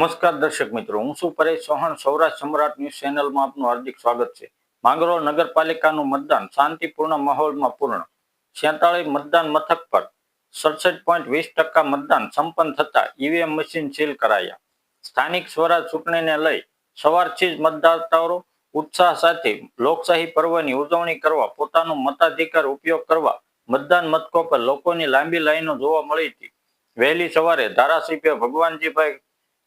નમસ્કાર દર્શક મિત્રો, હું છું પરેશ ચૌહાણ, સૌરાષ્ટ્ર સમ્રાટ ન્યૂઝ ચેનલમાં આપનું હાર્દિક સ્વાગત છે. માંગરોળ નગરપાલિકાનું મતદાન શાંતિપૂર્ણ માહોલમાં પૂર્ણ. છેતાળીસ મતદાન મથક પર સડસઠ મતદાન સંપન્ન થતા ઈવીએમ મશીન સીલ કરાયા. સ્થાનિક સ્વરાજ ચૂંટણીને લઈ સવારથી જ મતદાતાઓ ઉત્સાહ સાથે લોકશાહી પર્વની ઉજવણી કરવા, પોતાનો મતાધિકાર ઉપયોગ કરવા મતદાન મથકો પર લોકોની લાંબી લાઈનો જોવા મળી હતી. વહેલી સવારે ધારાસભ્ય ભગવાનજીભાઈ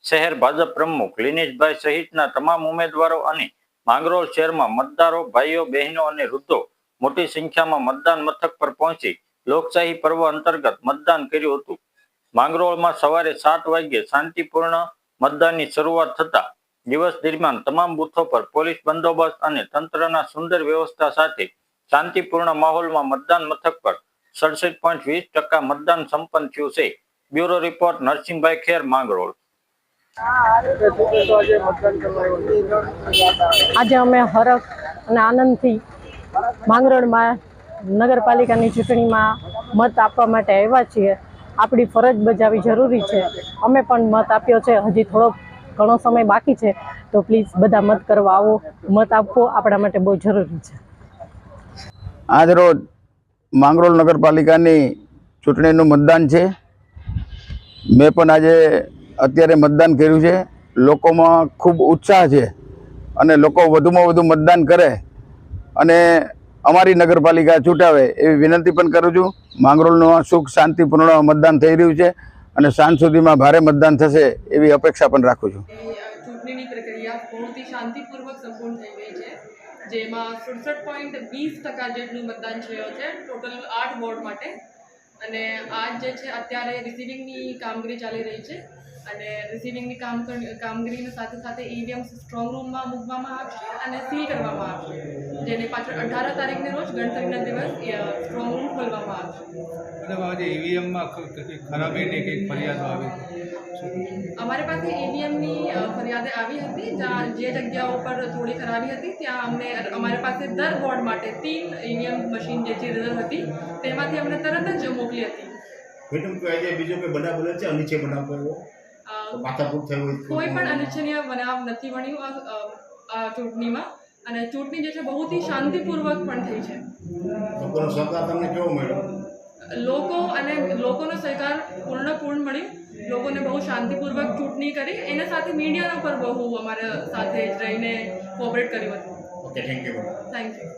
શહેર ભાજપ પ્રમુખ લિનેશભાઈ સહિતના તમામ ઉમેદવારો અને માંગરોળ શહેરમાં મતદારો, ભાઈઓ, બહેનો અને વૃદ્ધો મોટી સંખ્યામાં મતદાન મથક પર પહોંચી લોકશાહી પર્વ અંતર્ગત મતદાન કર્યું હતું. માંગરોળમાં સવારે સાત વાગ્યે શાંતિપૂર્ણ મતદાનની શરૂઆત થતા દિવસ દરમિયાન તમામ બૂથો પર પોલીસ બંદોબસ્ત અને તંત્રના સુંદર વ્યવસ્થા સાથે શાંતિપૂર્ણ માહોલમાં મતદાન મથક પર સડસઠ પોઈન્ટ વીસ ટકા મતદાન સંપન્ન થયું છે. Bureau report Narsinhbhai Kher, Mangrol. આજે અમે હરખ અને આનંદથી માંગરોળમાં નગરપાલિકાની ચૂંટણીમાં મત આપવા માટે આવ્યા છીએ. આપણી ફરજ બજાવવી જરૂરી છે. અમે પણ મત આપ્યો છે. હજી થોડો ઘણો સમય બાકી છે. તો પ્લીઝ બધા મત કરવા આવો. મત આપવો આપણા માટે બહુ જરૂરી છે. આજ રોજ માંગરોળ નગરપાલિકાની ચૂંટણીનું મતદાન છે. મેં પણ આજે અત્યારે મતદાન કર્યું છે. લોકોમાં ખૂબ ઉત્સાહ છે અને લોકો વધુમાં વધુ મતદાન કરે અને અમારી નગરપાલિકા ચૂંટાવે એવી વિનંતી પણ કરું છું. માંગરોળનું સુખ, શાંતિપૂર્ણ મતદાન થઈ રહ્યું છે અને સાંજ સુધીમાં ભારે મતદાન થશે એવી અપેક્ષા પણ રાખું છું. ચૂંટણીની પ્રક્રિયા પૂર્ણથી શાંતિપૂર્વક સંપૂર્ણ થઈ ગઈ છે, જેમાં સુડસઠ પોઈન્ટ વીસ ટકા જેટલું મતદાન થયું છે, ટોટલ આઠ વોર્ડ માટે. અને આજ જે છે અત્યારે રિસીવિંગની કામગીરી ચાલી રહી છે. અને રિસીવિંગની કામ કામગીરીની સાથે સાથે ઈવીએમ સ્ટ્રોંગ રૂમમાં મૂકવામાં આવશે અને સીલ કરવામાં આવશે. જેને પાછળ અઢાર તારીખને રોજ ગણતરીના દિવસ સ્ટ્રોંગ રૂમ ખોલવામાં આવશે. મતલબ આજે ઈવીએમમાં ખરાબી કંઈક ફરિયાદો આવી અમારી પાસે ઈવીએમની ફરિયાદ આવી હતી જ્યાં જે જગ્યાઓ પર થોડી ખરાબી હતી ત્યાં અમને અમારી પાસે દર વોર્ડ માટે તીન ઈવીએમ મશીન જે છે રિઝર્વ હતી તેમાંથી અમને તરત જ મોકલી હતી. મેડમ આજે બીજો કોઈ બનાવ બને છે નીચે બનાવ માથાકૂટ થયું કોઈ પણ અનિચ્છનીય બનાવ નથી બન્યું આ ચૂંટણીમાં. અને ચૂંટણી જે છે બહુથી શાંતિપૂર્વક પણ થઈ છે. લોકોનો સહકાર તમને કેવો મળ્યો? લોકો અને લોકોનો સહકાર પૂર્ણ પૂર્ણ મળ્યું. લોકોને બહુ શાંતિપૂર્વક ચૂંટણી કરી. એના સાથે મીડિયાના પર બહુ અમારે સાથે રહીને કોઓપરેટ કર્યું હતું. Okay thank you thank you